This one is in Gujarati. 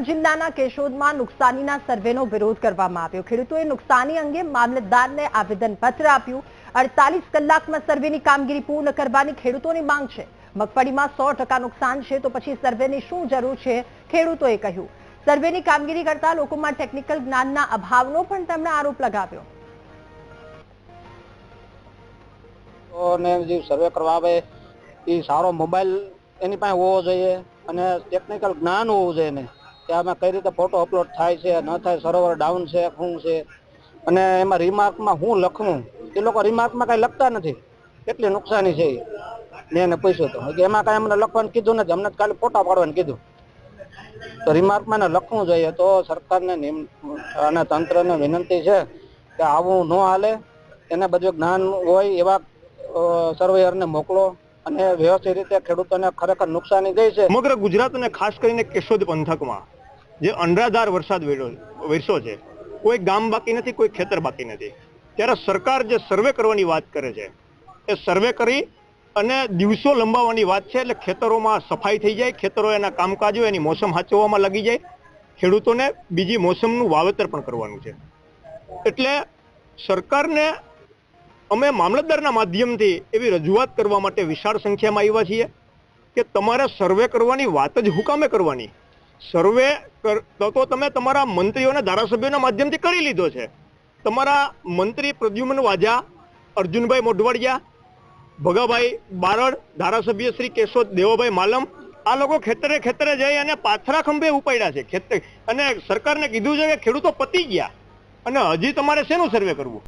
જૂનાગઢ જિલ્લાના કેશોદમાં નુકસાનીના સર્વેનો વિરોધ કરવામાં આવ્યો. ખેડૂતોએ નુકસાની અંગે મામલતદારને આવેદનપત્ર આપ્યું. અડતાલીસ કલાકમાં સર્વેની કામગીરી પૂર્ણ કરવાની ખેડૂતોની માંગ છે. મગફળીમાં સો નુકસાન છે તો પછી સર્વેની શું જરૂર છે ખેડૂતોએ કહ્યું. સર્વેની કામગીરી કરતા લોકોમાં ટેકનિકલ જ્ઞાનના અભાવનો પણ તેમણે આરોપ લગાવ્યો. ને સર્વે કરવા આવે, એ સારો મોબાઈલ એની પાસે હોવો જોઈએ અને ટેકનિકલ જ્ઞાન હોવું જોઈએ કે આમાં કઈ રીતે ફોટો અપલોડ થાય છે, ન થાય સરોવર ડાઉન છે, શું છે? અને એમાં રિમાર્કમાં હું લખવું એ લોકો રિમાર્કમાં કાંઈ લખતા નથી. કેટલી નુકસાની છે. મેં એને પૂછ્યું હતું. એમાં કાંઈ અમને લખવાનું કીધું નથી. અમને ખાલી ફોટા પાડવાનું કીધું. તો રિમાર્કમાં એને લખવું જોઈએ તો સરકારને અને તંત્રને વિનંતી છે કે આવું ન હાલે. એને બધું જ્ઞાન હોય એવા સર્વેયરને મોકલો અને વ્યવસ્થિત રીતે ખેડૂતોને ખરેખર નુકસાની ગઈ છે. સમગ્ર ગુજરાત અને ખાસ કરીને કેશોદ પંથકમાં જે અનરાધાર વરસાદ વરસ્યો છે, કોઈ ગામ બાકી નથી, કોઈ ખેતર બાકી નથી. ત્યારે સરકાર જે સર્વે કરવાની વાત કરે છે, એ સર્વે કરી અને દિવસો લંબાવવાની વાત છે, એટલે ખેતરોમાં સફાઈ થઈ જાય, ખેતરો એના કામકાજો, એની મોસમ હાચવવામાં લાગી જાય, ખેડૂતોને બીજી મોસમનું વાવેતર પણ કરવાનું છે. એટલે સરકારને અમે મામલતદારના માધ્યમથી એવી રજૂઆત કરવા માટે વિશાળ સંખ્યામાં આવ્યા છીએ કે તમારે સર્વે કરવાની વાત જ હુકામે કરવાની. સર્વે તો તમે તમારા મંત્રીઓને ધારાસભ્યોના માધ્યમથી કરી લીધો છે. તમારા મંત્રી પ્રદ્યુમન વાજા, અર્જુનભાઈ મોઢવાડિયા, ભગાભાઈ બારડ, ધારાસભ્ય શ્રી કેશોદ દેવાભાઈ માલમ, આ લોકો ખેતરે ખેતરે જઈ અને પાથરા ખંભે ઉપાડ્યા છે. ખેતર અને સરકારને કીધું છે કે ખેડૂતો પતી ગયા. અને હજી તમારે શેનું સર્વે કરવું?